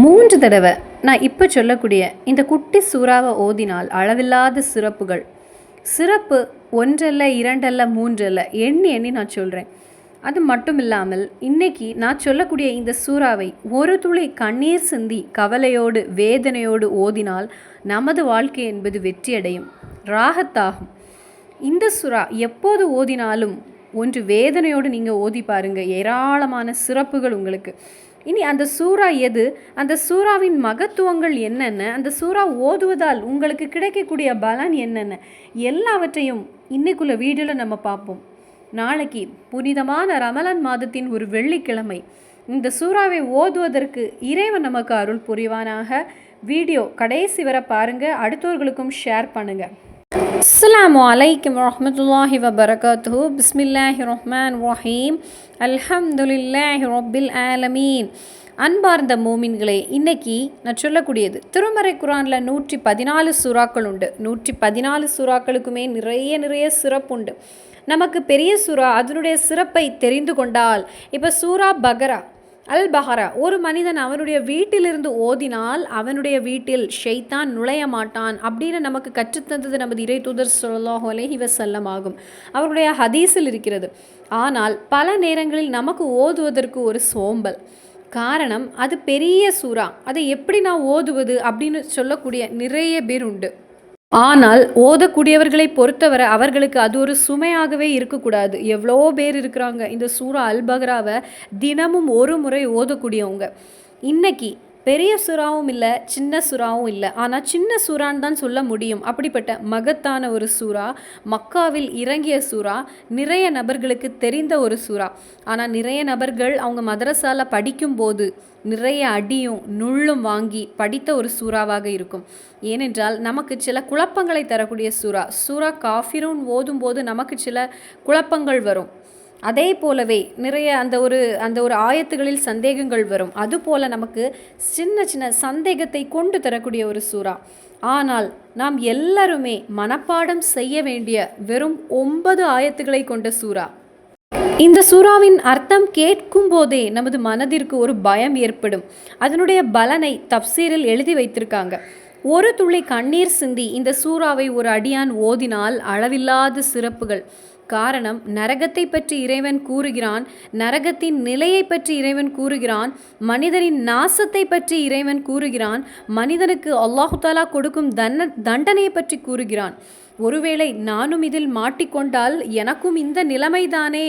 மூன்று தடவை நான் இப்போ சொல்லக்கூடிய இந்த குட்டி சூறாவை ஓதினால் அளவில்லாத சிறப்புகள். சிறப்பு ஒன்றல்ல இரண்டல்ல மூன்றல்ல எண்ணி எண்ணி நான் சொல்கிறேன் அது மட்டும் இல்லாமல் இன்னைக்கு நான் சொல்லக்கூடிய இந்த சூறாவை ஒரு துளி கண்ணீர் சிந்தி கவலையோடு வேதனையோடு ஓதினால் நமது வாழ்க்கை என்பது வெற்றியடையும் ராகத்தாகும். இந்த சுறா எப்போது ஓதினாலும் ஒன்று வேதனையோடு நீங்கள் ஓதி பாருங்கள் ஏராளமான சிறப்புகள் உங்களுக்கு. இனி அந்த சூறா எது? அந்த சூறாவின் மகத்துவங்கள் என்னென்ன? அந்த சூறா ஓதுவதால் உங்களுக்கு கிடைக்கக்கூடிய பலன் என்னென்ன? எல்லாவற்றையும் இன்னைக்குள்ள வீடியோவில் நம்ம பார்ப்போம். நாளைக்கு புனிதமான ரமலான் மாதத்தின் ஒரு வெள்ளிக்கிழமை. இந்த சூறாவை ஓதுவதற்கு இறைவன் நமக்கு அருள் புரிவானாக. வீடியோ கடைசி வரை பாருங்கள் அடுத்தவர்களுக்கும் ஷேர் பண்ணுங்கள் அஸ்லாம் வலைக்கம் வரமத்துல்லாஹி வபரகாத்து பிஸ்மில்லாஹி ரஹ்மான் ரஹீம். அல்ஹம்துலில்லாஹி ரொபில் ஆலமீன். அன்பார்ந்த மோமின்களே இன்னைக்கு நான் சொல்லக்கூடியது திருமறை குரானில் நூற்றி பதினாலு சுறாக்கள் உண்டு. நூற்றி பதினாலு சுறாக்களுக்குமே நிறைய நிறைய சிறப்பு உண்டு. நமக்கு பெரிய சூறா அதனுடைய சிறப்பை தெரிந்து கொண்டால் இப்போ சூரா பகரா அல் பஹரா ஒரு மனிதன் அவனுடைய வீட்டிலிருந்து ஓதினால் அவனுடைய வீட்டில் ஷெய்தான் நுழைய மாட்டான் அப்படின்னு நமக்கு கற்றுத்தந்தது நமது இறை தூதர் சொல்லாஹ் அலைஹி வசல்லம் ஆகும். அவருடைய ஹதீஸில் இருக்கிறது ஆனால் பல நேரங்களில் நமக்கு ஓதுவதற்கு ஒரு சோம்பல். காரணம் அது பெரிய சூறா. அதை எப்படி நான் ஓதுவது? அப்படின்னு சொல்லக்கூடிய நிறைய பேர் உண்டு. ஆனால் ஓதக்கூடியவர்களை பொறுத்தவரை அவர்களுக்கு அது ஒரு சுமையாகவே இருக்கக்கூடாது. எவ்வளோ பேர் இருக்கிறாங்க. இந்த சூறா அல்பகராவை தினமும் ஒரு முறை ஓதக்கூடியவங்க. இன்னைக்கு பெரிய சுறாவும் இல்லை சின்ன சுறாவும் இல்லை. ஆனால் சின்ன சூறான்னு தான் சொல்ல முடியும். அப்படிப்பட்ட மகத்தான ஒரு சூறா மக்காவில் இறங்கிய சூறா நிறைய நபர்களுக்கு தெரிந்த ஒரு சூறா. ஆனால் நிறைய நபர்கள் அவங்க மதரசால படிக்கும்போது நிறைய அடியும் நுள்ளும் வாங்கி படித்த ஒரு சூறாவாக இருக்கும். ஏனென்றால் நமக்கு சில குழப்பங்களை தரக்கூடிய சூறா. சூறா காஃபிரூன் ஓதும்போது நமக்கு சில குழப்பங்கள் வரும். அதே போலவே நிறைய அந்த ஒரு அந்த ஒரு ஆயத்துகளில் சந்தேகங்கள் வரும். அதுபோல நமக்கு சின்ன சின்ன சந்தேகத்தை கொண்டு தரக்கூடிய ஒரு சூறா. ஆனால் நாம் எல்லாருமே மனப்பாடம் செய்ய வேண்டிய வெறும் ஒன்பது ஆயத்துக்களை கொண்ட சூறா. இந்த சூறாவின் அர்த்தம் கேட்கும் போதே நமது மனதிற்கு ஒரு பயம் ஏற்படும். அதனுடைய பலனை தப்சீரில் எழுதி வைத்திருக்காங்க. ஒரு துளி கண்ணீர் சிந்தி இந்த சூறாவை ஒரு அடியான் ஓதினால் அளவில்லாத சிறப்புகள். காரணம் நரகத்தை பற்றி இறைவன் கூறுகிறான் நரகத்தின் நிலையை பற்றி இறைவன் கூறுகிறான் மனிதனின் நாசத்தை பற்றி இறைவன் கூறுகிறான் மனிதனுக்கு அல்லாஹுதாலா கொடுக்கும் தண்ட தண்டனையை பற்றி கூறுகிறான். ஒருவேளை நானும் இதில் மாட்டிக்கொண்டால் எனக்கும் இந்த நிலைமைதானே?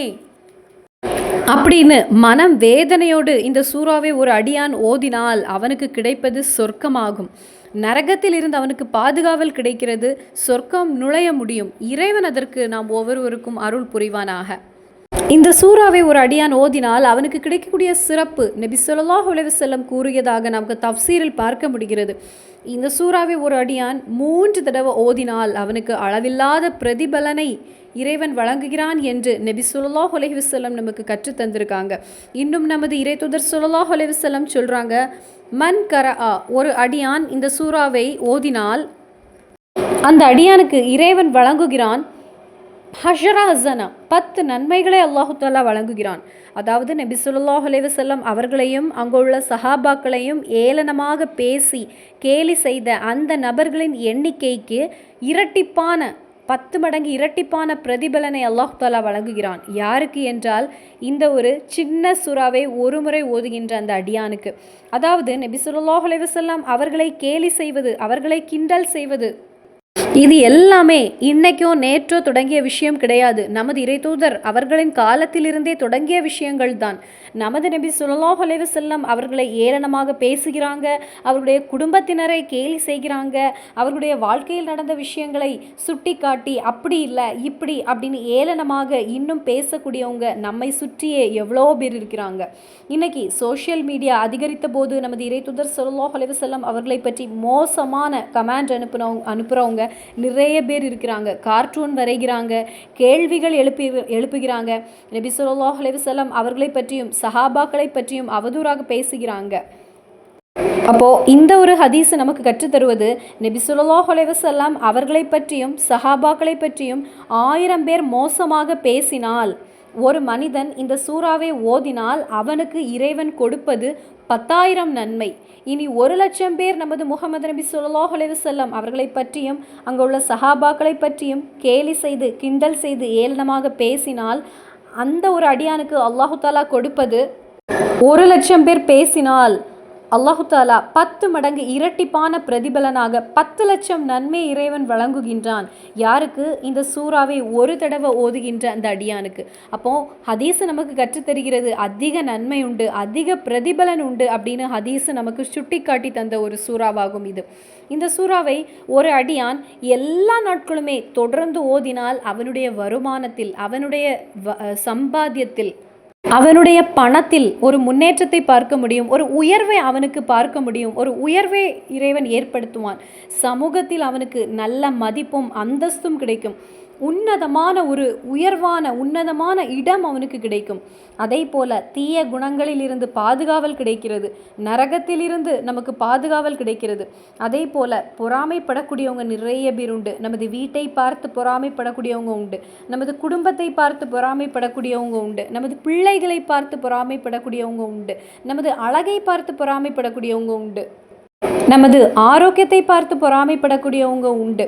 அப்படின்னு மனம் வேதனையோடு இந்த சூறாவை ஒரு அடியான் ஓதினால் அவனுக்கு கிடைப்பது சொர்க்கமாகும். நரகத்தில் இருந்து அவனுக்கு பாதுகாவல் கிடைக்கிறது. சொர்க்கம் நுழைய முடியும். இறைவன் அதற்கு நாம் ஒவ்வொருவருக்கும் அருள் புரிவானாக. இந்த சூறாவை ஒரு அடியான் ஓதினால் அவனுக்கு கிடைக்கக்கூடிய சிறப்பு நபி சொல்லாஹ் உலவசல்லம் கூறியதாக நமக்கு தப்சீரில் பார்க்க முடிகிறது. இந்த சூறாவை ஒரு அடியான் மூன்று தடவை ஓதினால் அவனுக்கு அளவில்லாத பிரதிபலனை இறைவன் வழங்குகிறான் என்று நபி சுல்லா உலஹிவசல்லம் நமக்கு கற்று தந்திருக்காங்க. இன்னும் நமது இறை தூதர் சுல்லா உலஹிவசல்லம் சொல்கிறாங்க மன் கரா ஆ ஒரு அடியான் இந்த சூறாவை ஓதினால் அந்த அடியானுக்கு இறைவன் வழங்குகிறான் ஹஷரா ஹசனா பத்து நன்மைகளை அல்லாஹு தாலா வழங்குகிறான். அதாவது நபி சொல்லாஹ் அலைவசல்லம் அவர்களையும் அங்குள்ள சஹாபாக்களையும் ஏளனமாக பேசி கேலி செய்த அந்த நபர்களின் எண்ணிக்கைக்கு இரட்டிப்பான பத்து மடங்கு இரட்டிப்பான பிரதிபலனை அல்லாஹ் தாலா வழங்குகிறான். யாருக்கு என்றால் இந்த ஒரு சின்ன சுறாவை ஒரு முறை ஓதுகின்ற அந்த அடியானுக்கு. அதாவது நபி சொல்லாஹ் அலைவசல்லாம் அவர்களை கேலி செய்வது அவர்களை கிண்டல் செய்வது இது எல்லாமே இன்னைக்கோ நேற்றோ தொடங்கிய விஷயம் கிடையாது. நமது இறைதூதர் அவர்களின் காலத்திலிருந்தே தொடங்கிய விஷயங்கள் தான். நமது நபி சுல்லாஹ் அலைவசல்லம் அவர்களை ஏளனமாக பேசுகிறாங்க அவருடைய குடும்பத்தினரை கேலி செய்கிறாங்க அவர்களுடைய வாழ்க்கையில் நடந்த விஷயங்களை சுட்டி காட்டி அப்படி இல்லை இப்படி அப்படின்னு ஏளனமாக இன்னும் பேசக்கூடியவங்க நம்மை சுற்றியே எவ்வளோ பேர் இருக்கிறாங்க. இன்னைக்கு சோஷியல் மீடியா அதிகரித்த போது நமது இறைதூதர் சுல்லாஹ் அலைவு செல்லம் அவர்களை பற்றி மோசமான கமெண்ட் அனுப்புனவங்க அனுப்புகிறவங்க நிறைய பேர் இருக்கிறாங்க. கார்ட்டூன் வரைகிறாங்க. கேள்விகள் எழுப்பி எழுப்புகிறாங்க. நபி சொல்லாஹ் அலைவசல்லம் அவர்களை பற்றியும் சஹாபாக்களை பற்றியும் அவதூறாக பேசுகிறாங்க. அப்போது இந்த ஒரு ஹதீஸை நமக்கு கற்றுத்தருவது நபி சுல்லாஹ் அலைவசல்லாம் அவர்களை பற்றியும் சஹாபாக்களை பற்றியும் ஆயிரம் பேர் மோசமாக பேசினால் ஒரு மனிதன் இந்த சூறாவை ஓதினால் அவனுக்கு இறைவன் கொடுப்பது பத்தாயிரம் நன்மை. இனி ஒரு லட்சம் பேர் நமது முகமது நபி ஸல்லல்லாஹு அலைஹி அவர்களை பற்றியும் அங்குள்ள சஹாபாக்களை பற்றியும் கேலி செய்து கிண்டல் செய்து ஏளனமாக பேசினால் அந்த ஒரு அடியானுக்கு அல்லாஹு தாலா கொடுப்பது ஒரு லட்சம் பேர் பேசினால் அல்லாஹு தாலா பத்து மடங்கு இரட்டிப்பான பிரதிபலனாக பத்து லட்சம் நன்மை இறைவன் வழங்குகின்றான். யாருக்கு? இந்த சூறாவை ஒரு தடவை ஓதுகின்ற அந்த அடியானுக்கு. அப்போ ஹதீஸு நமக்கு கற்றுத்தருகிறது அதிக நன்மை உண்டு அதிக பிரதிபலன் உண்டு அப்படின்னு ஹதீஸு நமக்கு சுட்டிக்காட்டி தந்த ஒரு சூறாவாகும் இது. இந்த சூறாவை ஒரு அடியான் எல்லா நாட்களுமே தொடர்ந்து ஓதினால் அவனுடைய வருமானத்தில் அவனுடைய வ- சம்பாத்தியத்தில் அவனுடைய பணத்தில் ஒரு முன்னேற்றத்தை பார்க்க முடியும் ஒரு உயர்வை அவனுக்கு பார்க்க முடியும் ஒரு உயர்வை இறைவன் ஏற்படுத்துவான். சமூகத்தில் அவனுக்கு நல்ல மதிப்பும் அந்தஸ்தும் கிடைக்கும். உன்னதமான ஒரு உயர்வான உன்னதமான இடம் அவனுக்கு கிடைக்கும். அதே போல தீய குணங்களிலிருந்து பாதுகாவல் கிடைக்கிறது. நரகத்திலிருந்து நமக்கு பாதுகாவல் கிடைக்கிறது. அதே போல பொறாமைப்படக்கூடியவங்க நிறைய பேர் உண்டு. நமது வீட்டை பார்த்து பொறாமைப்படக்கூடியவங்க உண்டு. நமது குடும்பத்தை பார்த்து பொறாமைப்படக்கூடியவங்க உண்டு. நமது பிள்ளைகளை பார்த்து பொறாமைப்படக்கூடியவங்க உண்டு. நமது அழகை பார்த்து பொறாமைப்படக்கூடியவங்க உண்டு. நமது ஆரோக்கியத்தை பார்த்து பொறாமைப்படக்கூடியவங்க உண்டு.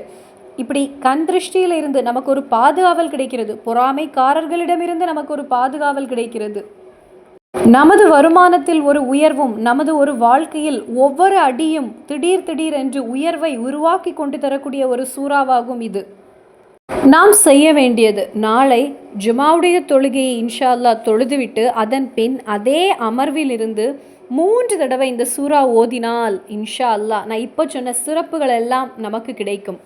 இப்படி கண் திருஷ்டியில் இருந்து நமக்கு ஒரு பாதுகாவல் கிடைக்கிறது. பொறாமைக்காரர்களிடமிருந்து நமக்கு ஒரு பாதுகாவல் கிடைக்கிறது. நமது வருமானத்தில் ஒரு உயர்வும் நமது ஒரு வாழ்க்கையில் ஒவ்வொரு அடியும் திடீர் திடீர் என்று உயர்வை உருவாக்கி கொண்டு தரக்கூடிய ஒரு சூறாவாகும் இது. நாம் செய்ய வேண்டியது நாளை ஜுமாவுடைய தொழுகையை இன்ஷா அல்லாஹ் தொழுதுவிட்டு அதன் பின் அதே அமர்வில் இருந்து மூன்று தடவை இந்த சூறா ஓதினால் இன்ஷா அல்லாஹ் நான் இப்போ சொன்ன சிறப்புகள் எல்லாம் நமக்கு கிடைக்கும்.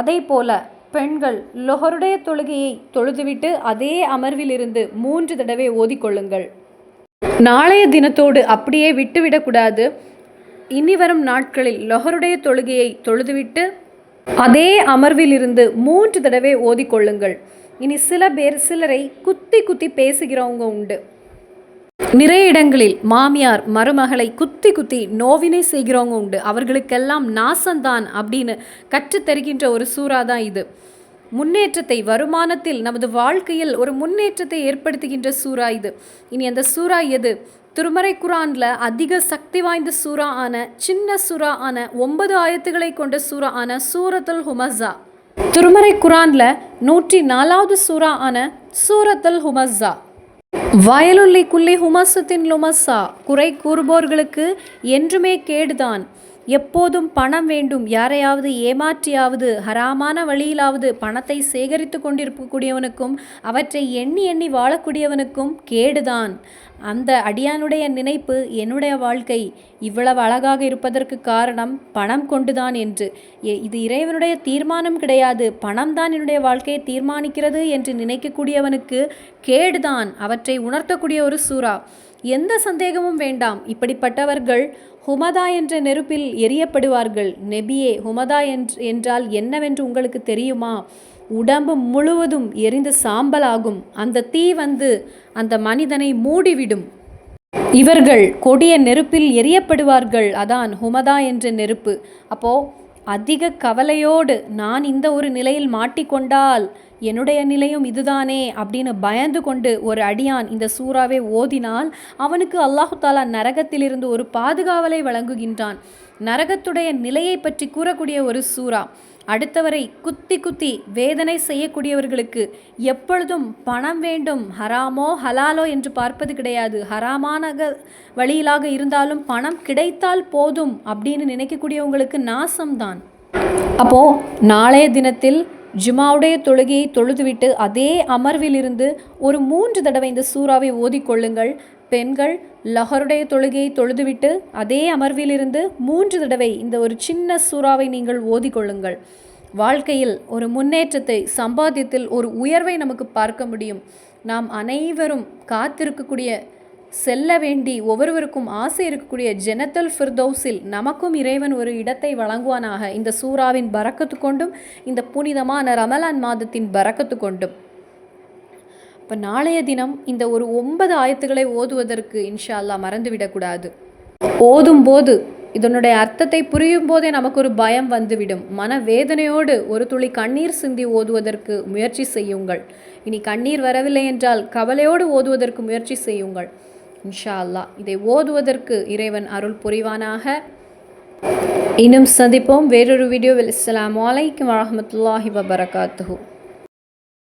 அதே போல பெண்கள் லொஹருடைய தொழுகையை தொழுதுவிட்டு அதே அமர்விலிருந்து மூன்று தடவை ஓதிக்கொள்ளுங்கள். நாளைய தினத்தோடு அப்படியே விட்டுவிடக்கூடாது இனி வரும் நாட்களில் லொஹருடைய தொழுகையை தொழுதுவிட்டு அதே அமர்விலிருந்து மூன்று தடவை ஓதிக்கொள்ளுங்கள். இனி சில பேர் சிலரை குத்தி குத்தி பேசுகிறவங்க உண்டு. நிறைய இடங்களில் மாமியார் மருமகளை குத்தி குத்தி நோவினை செய்கிறவங்க உண்டு. அவர்களுக்கெல்லாம் நாசந்தான் அப்படின்னு கற்றுத் தருகின்ற ஒரு சூறா தான் இது. முன்னேற்றத்தை வருமானத்தில் நமது வாழ்க்கையில் ஒரு முன்னேற்றத்தை ஏற்படுத்துகின்ற சூறா இது. இனி அந்த சூறா எது? திருமறை குரானில் அதிக சக்தி வாய்ந்த சூறா ஆன சின்ன சூறா ஆன ஒன்பது ஆயத்துக்களை கொண்ட சூறா ஆன சூரத்துல் ஹுமஸா திருமறை குரான்ல நூற்றி நாலாவது சூறா ஆன சூரத்துல் ஹுமஸா வயலுள்ளி குள்ளி ஹுமசத்தின் லுமஸா குறை கூறுபோர்களுக்கு என்றுமே கேடுதான். எப்போதும் பணம் வேண்டும். யாரையாவது ஏமாற்றியாவது ஹராமான வழியிலாவது பணத்தை சேகரித்து கொண்டிருக்கக்கூடியவனுக்கும் அவற்றை எண்ணி எண்ணி வாழக்கூடியவனுக்கும் கேடுதான். அந்த அடியானுடைய நினைப்பு என்னுடைய வாழ்க்கை. இவ்வளவு அழகாக இருப்பதற்கு காரணம் பணம் கொண்டுதான் என்று. இது இறைவனுடைய தீர்மானம் கிடையாது. பணம் தான் என்னுடைய வாழ்க்கையை தீர்மானிக்கிறது என்று நினைக்கக்கூடியவனுக்கு கேடுதான். அவற்றை உணர்த்தக்கூடிய ஒரு சூறா. எந்த சந்தேகமும் வேண்டாம். இப்படிப்பட்டவர்கள் ஹுமதா என்ற நெருப்பில் எரியப்படுவார்கள். நெபியே ஹுமதா என்றால் என்னவென்று உங்களுக்கு தெரியுமா? உடம்பு முழுவதும் எரிந்து சாம்பலாகும். அந்த தீ வந்து அந்த மனிதனை மூடிவிடும். இவர்கள் கொடிய நெருப்பில் எரியப்படுவார்கள். அதான் ஹுமதா என்ற நெருப்பு. அப்போ அதிக கவலையோடு நான் இந்த ஒரு நிலையில் மாட்டிக்கொண்டால் என்னுடைய நிலையும் இதுதானே அப்படின்னு பயந்து கொண்டு ஒரு அடியான் இந்த சூறாவை ஓதினால் அவனுக்கு அல்லாஹு தாலா நரகத்திலிருந்து ஒரு பாதுகாவலை வழங்குகின்றான். நரகத்துடைய நிலையை பற்றி கூறக்கூடிய ஒரு சூறா. அடுத்தவரை குத்தி குத்தி வேதனை செய்யக்கூடியவர்களுக்கு எப்பொழுதும் பணம் வேண்டும் ஹராமோ ஹலாலோ என்று பார்ப்பது கிடையாது. ஹராமான வழியிலாக இருந்தாலும் பணம் கிடைத்தால் போதும் அப்படின்னு நினைக்கக்கூடியவங்களுக்கு நாசம்தான். அப்போது நாளைய தினத்தில் ஜுமாவுடைய தொழுகையை தொழுதுவிட்டு அதே அமர்விலிருந்து ஒரு மூன்று தடவை இந்த சூறாவை ஓதிக்கொள்ளுங்கள். பெண்கள் லஹருடைய தொழுகையை தொழுதுவிட்டு அதே அமர்விலிருந்து மூன்று தடவை இந்த ஒரு சின்ன சூறாவை நீங்கள் ஓதிக்கொள்ளுங்கள். வாழ்க்கையில் ஒரு முன்னேற்றத்தை சம்பாத்தியத்தில் ஒரு உயர்வை நமக்கு பார்க்க முடியும். நாம் அனைவரும் காத்திருக்கக்கூடிய செல்ல வேண்டி ஒவ்வொருவருக்கும் ஆசை இருக்கக்கூடிய ஜெனத்தல் ஃபிர்தௌஸில் நமக்கும் இறைவன் ஒரு இடத்தை வழங்குவானாக. இந்த சூறாவின் பறக்கத்து கொண்டும் இந்த புனிதமான ரமலான் மாதத்தின் பறக்கத்து கொண்டும். இப்போ நாளைய தினம் இந்த ஒரு ஒன்பது ஆயத்துக்களை ஓதுவதற்கு இன்ஷா அல்லாஹ் மறந்துவிடக்கூடாது. ஓதும்போது இதனுடைய அர்த்தத்தை புரியும் போதே நமக்கு ஒரு பயம் வந்துவிடும். மன வேதனையோடு ஒரு துளி கண்ணீர் சிந்தி ஓதுவதற்கு முயற்சி செய்யுங்கள். இனி கண்ணீர் வரவில்லை என்றால் கவலையோடு ஓதுவதற்கு முயற்சி செய்யுங்கள். இன்ஷா அல்லாஹ் இதை ஓதுவதற்கு இறைவன் அருள் புரிவானாக. இன்னும் சந்திப்போம். வேறொரு வீடியோவில். இஸ்லாம் அலைக்கும் வரமத்துல்லாஹி வபரகாத்து